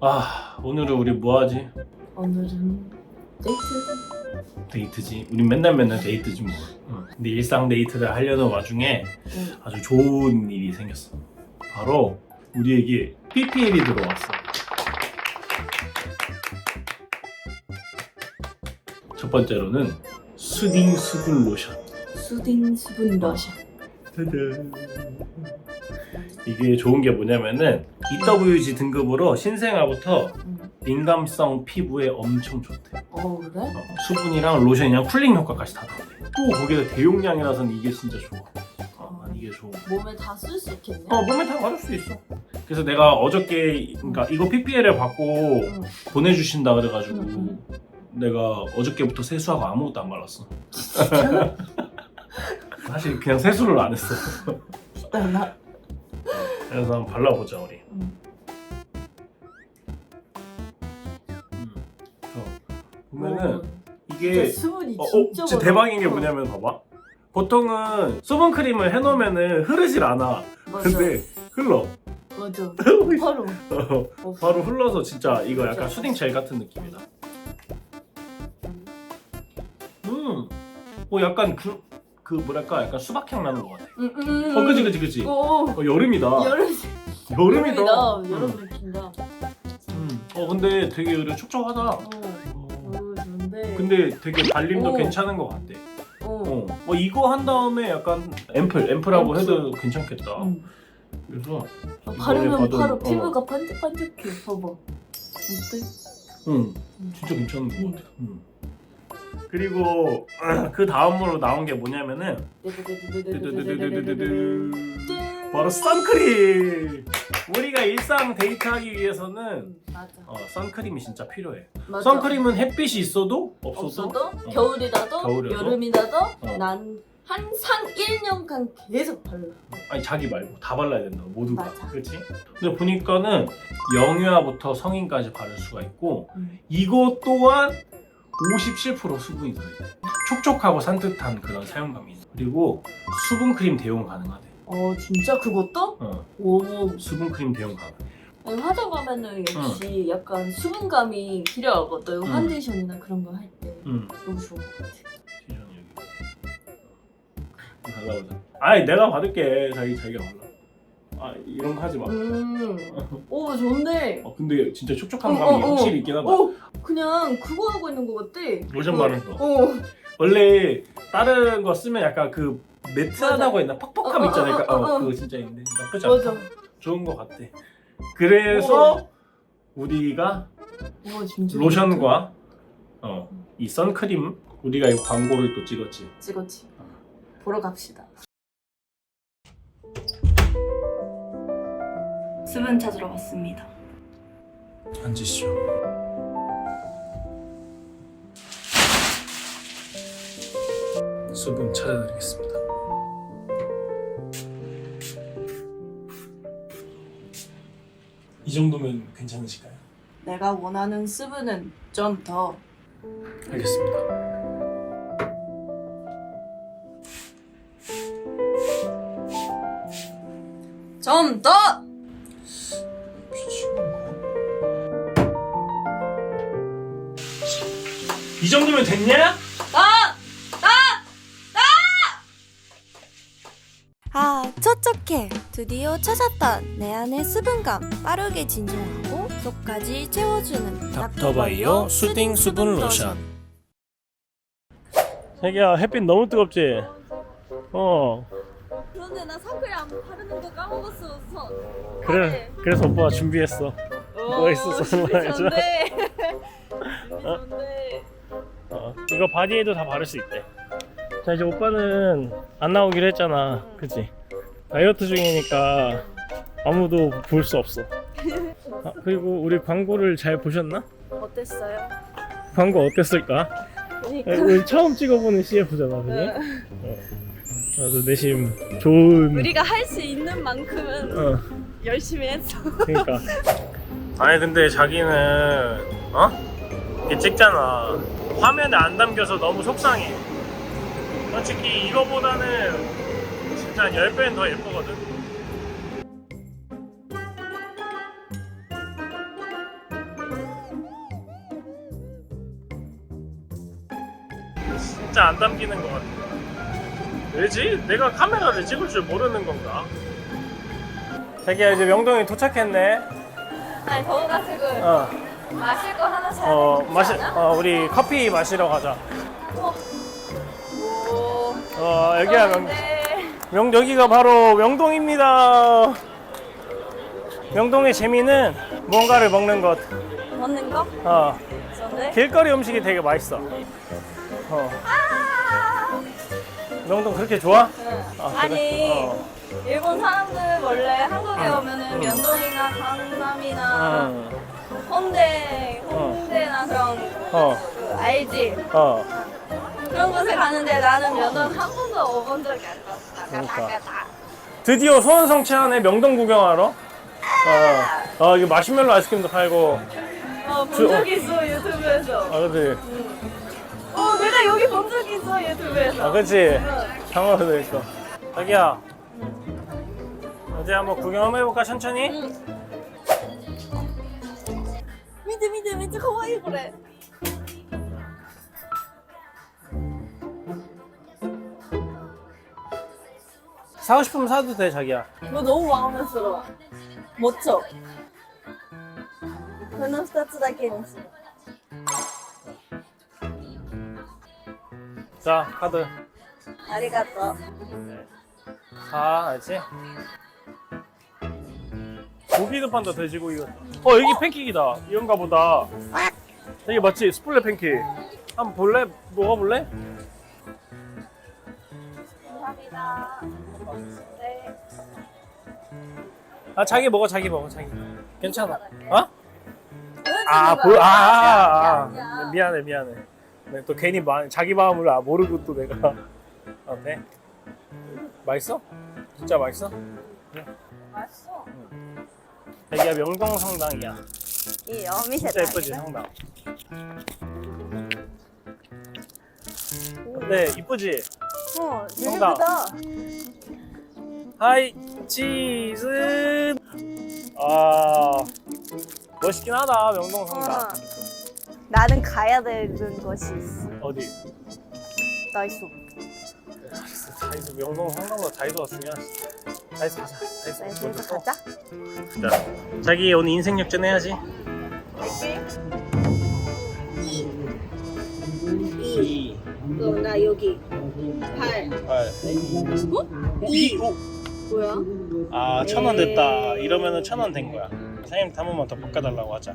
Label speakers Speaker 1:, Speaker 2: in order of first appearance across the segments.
Speaker 1: 아 오늘은 우리 뭐하지?
Speaker 2: 오늘은 데이트?
Speaker 1: 데이트지. 우리 맨날 맨날 데이트지 뭐. 응. 근데 일상 데이트를 하려는 와중에
Speaker 2: 응.
Speaker 1: 아주 좋은 일이 생겼어. 바로 우리에게 PPL이 들어왔어. 첫 번째로는 수딩 수분 로션.
Speaker 2: 수딩 수분 러션.
Speaker 1: 짜잔. 이게 좋은 게 뭐냐면은 EWG 등급으로 신생아부터
Speaker 2: 응.
Speaker 1: 민감성 피부에 엄청 좋대.
Speaker 2: 어 그래?
Speaker 1: 어, 수분이랑 로션이랑 쿨링 효과까지 다 나온대. 또 거기다 대용량이라서는 이게 진짜 좋아. 어, 이게 좋아.
Speaker 2: 몸에 다 쓸 수 있겠네.
Speaker 1: 어 몸에 다 바를 수 있어. 그래서 내가 어저께 그러니까 이거 PPL을 받고
Speaker 2: 응.
Speaker 1: 보내주신다 그래가지고
Speaker 2: 응,
Speaker 1: 내가 어저께부터 세수하고 아무것도 안 발랐어. 사실 그냥 세수를 안 했어.
Speaker 2: 나
Speaker 1: 그래서 한번 발라보자 우리.
Speaker 2: 응.
Speaker 1: 음. 어, 보면은
Speaker 2: 어,
Speaker 1: 이게
Speaker 2: 진짜 수분이
Speaker 1: 어, 어,
Speaker 2: 진짜
Speaker 1: 진짜. 대박인 게
Speaker 2: 어,
Speaker 1: 뭐냐면 봐봐. 보통은 수분 크림을 해놓으면은 흐르질 않아.
Speaker 2: 맞아.
Speaker 1: 근데 흘러.
Speaker 2: 맞아. 바로.
Speaker 1: 어,
Speaker 2: 어,
Speaker 1: 바로 흘러서 진짜 이거 약간. 수딩 젤 같은 느낌이다. 음, 어 약간 그, 그 뭐랄까 약간 수박향 나는 것 같아.
Speaker 2: 응, 응, 응.
Speaker 1: 어 그지 그지 그지. 어,
Speaker 2: 어,
Speaker 1: 여름이다.
Speaker 2: 여름
Speaker 1: 여름이다.
Speaker 2: 여름
Speaker 1: 음.
Speaker 2: 느낀다.
Speaker 1: 음. 어 근데 되게 의외로 촉촉하다.
Speaker 2: 어,
Speaker 1: 어,
Speaker 2: 어 좋은데.
Speaker 1: 근데 되게 발림도
Speaker 2: 오.
Speaker 1: 괜찮은 것 같아.
Speaker 2: 어.
Speaker 1: 어, 뭐 이거 한 다음에 약간 앰플, 앰플하고
Speaker 2: 앰플.
Speaker 1: 해도 괜찮겠다.
Speaker 2: 응.
Speaker 1: 그래서
Speaker 2: 아, 바르면 바로
Speaker 1: 어.
Speaker 2: 피부가 반짝반짝해. 봐봐. 어때?
Speaker 1: 응,
Speaker 2: 응.
Speaker 1: 진짜 괜찮은 것
Speaker 2: 응.
Speaker 1: 같아. 응. 그리고 그 다음으로 나온 게 뭐냐면은
Speaker 2: 짠.
Speaker 1: 바로 선크림. 우리가 일상 데이트하기 위해서는
Speaker 2: 응, 맞아.
Speaker 1: 어, 선크림이 진짜 필요해.
Speaker 2: 맞아.
Speaker 1: 선크림은 햇빛이 있어도 없어도,
Speaker 2: 없어도
Speaker 1: 어.
Speaker 2: 겨울이라도
Speaker 1: 겨울이라도?
Speaker 2: 여름이라도
Speaker 1: 어.
Speaker 2: 난 항상 1년간 계속 발라.
Speaker 1: 아니 자기 말고 다 발라야 된다. 모두가.
Speaker 2: 맞아.
Speaker 1: 그렇지? 근데 보니까는 영유아부터 성인까지 바를 수가 있고
Speaker 2: 응.
Speaker 1: 이거 또한 57% 수분이 들어있대. 촉촉하고 산뜻한 그런 사용감이 있어. 그리고 수분 크림 대용 가능하대.
Speaker 2: 어 진짜 그것도?
Speaker 1: 어,
Speaker 2: 오.
Speaker 1: 수분 크림 대용 가능.
Speaker 2: 아니, 화장하면은 역시 약간 수분감이 필요하거든.
Speaker 1: 응.
Speaker 2: 파운데이션이나 그런 거 할 때.
Speaker 1: 응.
Speaker 2: 너무 좋은 것 같아.
Speaker 1: 시전 여기. 발라보자. 아이 내가 받을게. 자기 자기가 발라. 아 이런 거 하지 마.
Speaker 2: 음. 오 좋은데.
Speaker 1: 어, 근데 진짜 촉촉한
Speaker 2: 어,
Speaker 1: 감이
Speaker 2: 어, 어.
Speaker 1: 확실히 있긴 하다.
Speaker 2: 어 그냥 그거 하고 있는 것 같아.
Speaker 1: 로션
Speaker 2: 그거-
Speaker 1: 바르는 거.
Speaker 2: 어.
Speaker 1: 원래 다른 거 쓰면 약간 그 매트하다고 했나 퍽퍽함
Speaker 2: 어, 어,
Speaker 1: 있잖아요.
Speaker 2: 어,
Speaker 1: 그러니까
Speaker 2: 어,
Speaker 1: 어,
Speaker 2: 어.
Speaker 1: 그거 진짜 있는데 나쁘지 않다.
Speaker 2: 맞아.
Speaker 1: 좋은 거 같아. 그래서 우리가
Speaker 2: 와 진짜.
Speaker 1: 로션과 어, 이 선크림 우리가 이 광고를 또 찍었지.
Speaker 2: 찍었지. 보러 갑시다. 수분 찾으러 왔습니다.
Speaker 1: 앉으시죠. 수분 찾아드리겠습니다. 이 정도면 괜찮으실까요?
Speaker 2: 내가 원하는 수분은 좀 더.
Speaker 1: 알겠습니다.
Speaker 2: 좀 더.
Speaker 1: 정도면 됐냐?
Speaker 3: 아, 촉촉해. 드디어 찾았던 내 안의 수분감 빠르게 진정하고 속까지 채워주는
Speaker 1: 닥터바이오 수딩 수분 로션. 자기야 햇빛 너무 뜨겁지? 어
Speaker 3: 그런데 나 선크림 안 바르는 거 까먹었어. 선.
Speaker 1: 그래 그래서 오빠가 준비했어. 뭐 있었어?
Speaker 3: 좋은데.
Speaker 1: 어?
Speaker 3: 좋은데.
Speaker 1: 어, 이거 바디에도 다 바를 수 있대. 자 이제 오빠는 안 나오기로 했잖아, 그치? 다이어트 중이니까 아무도 볼 수 없어. 아, 그리고 우리 광고를 잘 보셨나?
Speaker 3: 어땠어요?
Speaker 1: 광고 어땠을까?
Speaker 3: 그러니까.
Speaker 1: 우리 처음 찍어보는 CF잖아, 그지? 어. 아주 내심 좋은.
Speaker 3: 우리가 할 수 있는 만큼은
Speaker 1: 어,
Speaker 3: 열심히 했어.
Speaker 1: 그러니까. 아니 근데 자기는 어? 이게 찍잖아. 화면에 안 담겨서 너무 속상해. 솔직히 이거보다는 진짜 10배는 더 예쁘거든. 진짜 안 담기는 것 같아. 왜지? 내가 카메라를 찍을 줄 모르는 건가? 자기야 이제 명동에 도착했네.
Speaker 2: 아니 더워가지고.
Speaker 1: 어.
Speaker 2: 마실 거 하나 사야
Speaker 1: 어
Speaker 2: 되지
Speaker 1: 마시,
Speaker 2: 않아?
Speaker 1: 어 우리 커피 마시러 가자.
Speaker 2: 오.
Speaker 1: 어 여기야 명. 명 여기가 바로 명동입니다. 명동의 재미는 뭔가를 먹는 것.
Speaker 2: 먹는 거?
Speaker 1: 어,
Speaker 2: 좋네.
Speaker 1: 길거리 음식이 되게 맛있어. 어,
Speaker 2: 아.
Speaker 1: 명동 그렇게 좋아?
Speaker 2: 응.
Speaker 1: 아, 그래?
Speaker 2: 아니
Speaker 1: 어.
Speaker 2: 일본 사람들 원래 한국에 오면은 면동이나 강남이나
Speaker 1: 음,
Speaker 2: 홍대, 홍대나 그런
Speaker 1: 어,
Speaker 2: 그 알지?
Speaker 1: 어.
Speaker 2: 그런 곳에 가는데 나는 면동 한 번도 오본 적이 없어.
Speaker 1: 그러니까. 드디어 소원 성취하네 명동 구경하러. 어, 어, 이거 마시멜로 아이스크림도 팔고.
Speaker 2: 어, 본
Speaker 1: 저-
Speaker 2: 적 있어 유튜브에서.
Speaker 1: 아, 그치.
Speaker 2: 어, 내가 여기 본 적 있어 유튜브에서.
Speaker 1: 아.
Speaker 2: 응.
Speaker 1: 상어도 있고. 자기야. 어디 한번 구경 한번 해볼까, 천천히?
Speaker 2: 응. 가와이 그래.
Speaker 1: 사고 싶으면 사도 돼, 자기야.
Speaker 2: 너 너무 마음스러워. 멋져. この2つだけにする。
Speaker 1: 자, 카드.
Speaker 2: ありがとう。
Speaker 1: 가, 알지? 고기도 판다, 돼지고기가. 어, 여기 팬케이크다. 이런가 보다. 여기 맞지? 스플레 팬케이크. 한번 볼래? 먹어볼래?
Speaker 2: 감사합니다. 네.
Speaker 1: 아, 자기 먹어, 자기 먹어, 자기. 괜찮아. 어? 아,
Speaker 2: 아,
Speaker 1: 보, 아, 아, 아,
Speaker 2: 야.
Speaker 1: 미안해, 미안해. 네, 또 괜히 마, 자기 마음을 아, 모르고 또 내가. 어때? 맛있어? 진짜 맛있어?
Speaker 2: 맛있어.
Speaker 1: 여기가 명동 성당이야.
Speaker 2: 이 어미새
Speaker 1: 진짜 예쁘지, 성당. 네, 이쁘지?
Speaker 2: 어, 되게
Speaker 1: 성당. 하이, 치즈! 아, 멋있긴 하다, 명동 성당.
Speaker 2: 어. 나는 가야 되는 곳이 있어.
Speaker 1: 어디?
Speaker 2: 나이스.
Speaker 1: 다이소, 명동 성당보다 다이소가 중요 다이소 가자, 다이소.
Speaker 2: 나이스
Speaker 1: 먼저 써.
Speaker 2: 가자.
Speaker 1: 자, 자기 오늘 인생 역전 해야지. 이,
Speaker 2: 그럼 나 여기 8.
Speaker 1: 팔,
Speaker 2: 어?
Speaker 1: 이, 오.
Speaker 2: 뭐야?
Speaker 1: 아, 천 원 됐다. 이러면은 천 원 된 거야. 사장님 한 번만 더 바꿔달라고 하자.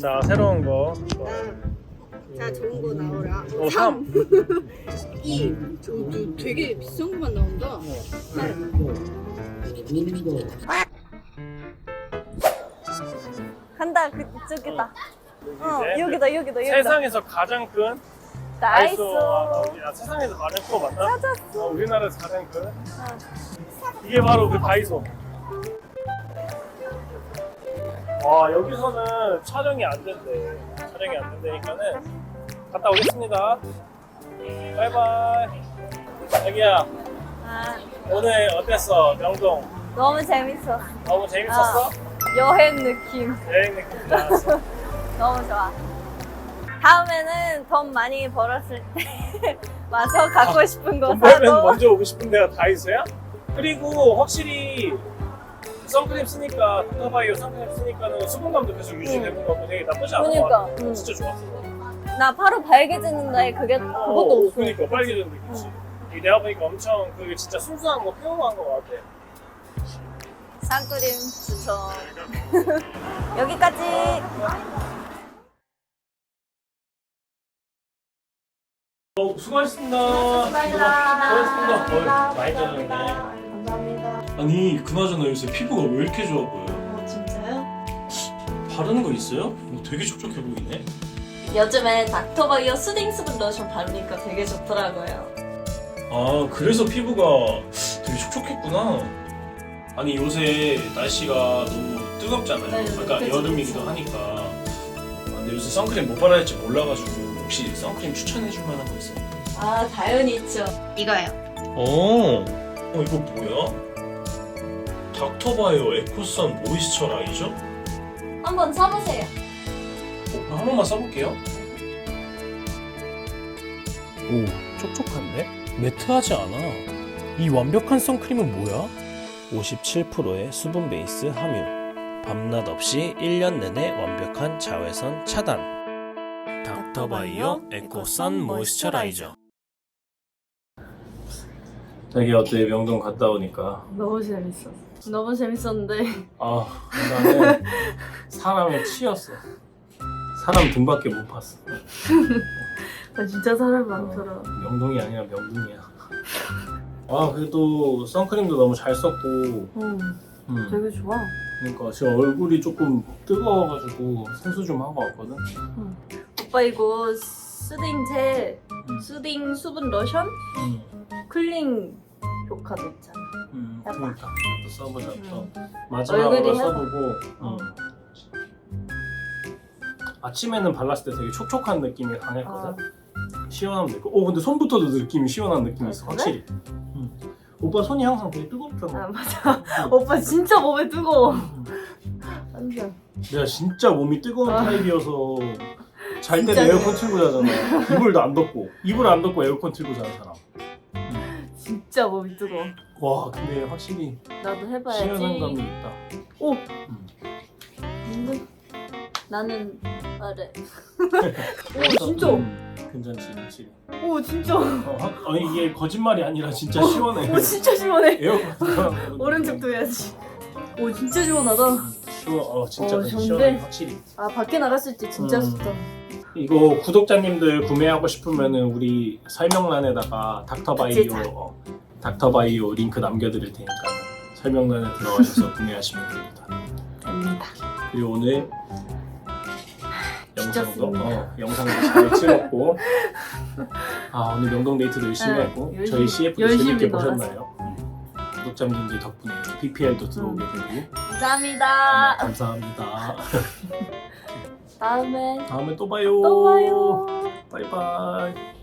Speaker 1: 자, 새로운 거.
Speaker 2: 자, 좋은 거 나오라.
Speaker 1: 오, 삼.
Speaker 2: 2. 저, 저 되게 비싼 것만 나온다. 간다, 그쪽이다. 어,
Speaker 1: 이제
Speaker 2: 여기다, 여기다, 여기다.
Speaker 1: 세상에서 가장 큰
Speaker 2: 나이스.
Speaker 1: 다이소. 아, 야, 세상에서 가장 큰거 맞나?
Speaker 2: 찾았어.
Speaker 1: 어, 우리나라에서 가장 큰. 이게 바로 그 다이소. 와 여기서는 촬영이 안 된대. 촬영이 안 된다니까는 갔다 오겠습니다. 바이바이. 자기야
Speaker 2: 아,
Speaker 1: 오늘 어땠어 명동?
Speaker 2: 너무 재밌어.
Speaker 1: 너무 재밌었어?
Speaker 2: 여행 느낌.
Speaker 1: 여행 느낌 좋았어.
Speaker 2: 너무 좋아. 다음에는 돈 많이 벌었을 때 와서 갖고 싶은 거
Speaker 1: 돈 벌면
Speaker 2: 사도
Speaker 1: 먼저 오고 싶은 데가 다이소야? 그리고 확실히 선크림 쓰니까 닥터바이오 선크림 쓰니까는 수분감도 계속 유지되는 거 같고 되게 나쁘지 않은 것
Speaker 2: 그러니까. 응.
Speaker 1: 진짜 좋았어.
Speaker 2: 나 바로 발개지는데 그게 그것도 없어.
Speaker 1: 그러니까 빨개졌는데 그치. 이게 내가 보니까 엄청 그게 진짜 순수한 거 표현한 거 같아.
Speaker 2: 선크림 추천. 여기까지.
Speaker 1: 어, 수고하셨습니다. 수고하셨습니다. 어, 많이 젖었네.
Speaker 2: 감사합니다.
Speaker 1: 아니 그나저나 요새 피부가 왜 이렇게 좋아 보여?
Speaker 4: 어, 진짜요?
Speaker 1: 바르는 거 있어요? 어, 되게 촉촉해 보이네.
Speaker 4: 요즘에 닥터바이오 수딩 수분 로션 바르니까 되게 좋더라고요.
Speaker 1: 아 그래서 피부가 되게 촉촉했구나. 아니 요새 날씨가 너무 뜨겁잖아요.
Speaker 4: 네,
Speaker 1: 그러니까
Speaker 4: 그치,
Speaker 1: 여름이기도 하니까. 아, 근데 요새 선크림 못 발라야 할지 몰라가지고 혹시 선크림 추천해줄 만한 거 있어요?
Speaker 4: 아, 당연히 있죠. 이거요.
Speaker 1: 어, 어 이거 뭐야? 닥터바이오 에코선 모이스처 라이저?
Speaker 4: 한번 써보세요.
Speaker 1: 어, 한 번만 써볼게요. 오, 촉촉한데? 매트하지 않아. 이 완벽한 선크림은 뭐야? 57%의 수분 베이스 함유. 밤낮 없이 1년 내내 완벽한 자외선 차단. 닥터바이오 에코선 모이스처라이저. 자기 어때 명동 갔다 오니까?
Speaker 2: 너무 재밌었어. 너무 재밌었는데
Speaker 1: 아 나는 사람에 치였어. 사람 등밖에 못 봤어.
Speaker 2: 아, 진짜 사람 많더라.
Speaker 1: 명동이 아니라 명동이야. 아 그래도 선크림도 너무 잘 썼고.
Speaker 2: 응,
Speaker 1: 음.
Speaker 2: 되게 좋아.
Speaker 1: 그러니까 지금 얼굴이 조금 뜨거워가지고 세수 좀 하고 왔거든.
Speaker 2: 오빠 이거 수딩 젤,
Speaker 1: 음.
Speaker 2: 수딩 수분 로션,
Speaker 1: 음.
Speaker 2: 클링 효과도 있잖아.
Speaker 1: 음. 그러니까 또 써보자 또.
Speaker 2: 응.
Speaker 1: 마지막으로
Speaker 2: 얼굴이
Speaker 1: 써보고.
Speaker 2: 어.
Speaker 1: 음. 아침에는 발랐을 때 되게 촉촉한 느낌이 강했거든.
Speaker 2: 아,
Speaker 1: 시원함 느낌. 오 근데 손부터도 느낌이 시원한 느낌이
Speaker 2: 아,
Speaker 1: 있어
Speaker 2: 그래?
Speaker 1: 확실히. 음. 오빠 손이 항상 되게 뜨겁잖아.
Speaker 2: 아 맞아. 오빠 진짜 몸에 뜨거워.
Speaker 1: 음.
Speaker 2: 완전.
Speaker 1: 내가 진짜 몸이 뜨거운
Speaker 2: 아.
Speaker 1: 타입이어서 잘
Speaker 2: 진짜
Speaker 1: 때는 에어컨 틀고 자잖아. 이불도 안 덮고 이불 안 덮고 에어컨 틀고 자는 사람.
Speaker 2: 진짜 몸이 뜨거워.
Speaker 1: 와 근데 확실히
Speaker 2: 나도 해봐야지.
Speaker 1: 시원한 감이 있다.
Speaker 2: 오.
Speaker 1: 음.
Speaker 2: 나는 아래.
Speaker 1: 그래서,
Speaker 2: 진짜?
Speaker 1: 음, 괜찮지 확실히.
Speaker 2: 오 진짜.
Speaker 1: 어, 하- 아니 이게 거짓말이 아니라 진짜 시원해.
Speaker 2: 오 진짜 시원해.
Speaker 1: 에어컨
Speaker 2: 오른쪽도 해야지. 오 진짜 시원하다.
Speaker 1: 시원. 어 진짜
Speaker 2: 어,
Speaker 1: 근데
Speaker 2: 좋은데?
Speaker 1: 시원해 확실히.
Speaker 2: 아 밖에 나갔을 때 진짜
Speaker 1: 음.
Speaker 2: 좋다.
Speaker 1: 이거 구독자님들 구매하고 싶으면은 우리 설명란에다가 닥터바이오
Speaker 2: 자.
Speaker 1: 어, 닥터바이오 링크 남겨드릴 테니까 설명란에 들어가셔서 구매하시면 됩니다.
Speaker 2: 됩니다.
Speaker 1: 그리고 오늘
Speaker 2: 지쳤습니다.
Speaker 1: 어, 영상도 잘 찍었고 아 오늘 명동 데이트도 열심히
Speaker 2: 네,
Speaker 1: 했고
Speaker 2: 열심히-
Speaker 1: 저희 CF도
Speaker 2: 열심히
Speaker 1: 재밌게
Speaker 2: 놀았어요.
Speaker 1: 보셨나요? 음. 구독자님들 덕분에 PPL도 들어오게 되고
Speaker 2: 감사합니다.
Speaker 1: 감사합니다.
Speaker 2: 다음에
Speaker 1: 다음에 또 봐요.
Speaker 2: 또 봐요.
Speaker 1: 바이바이.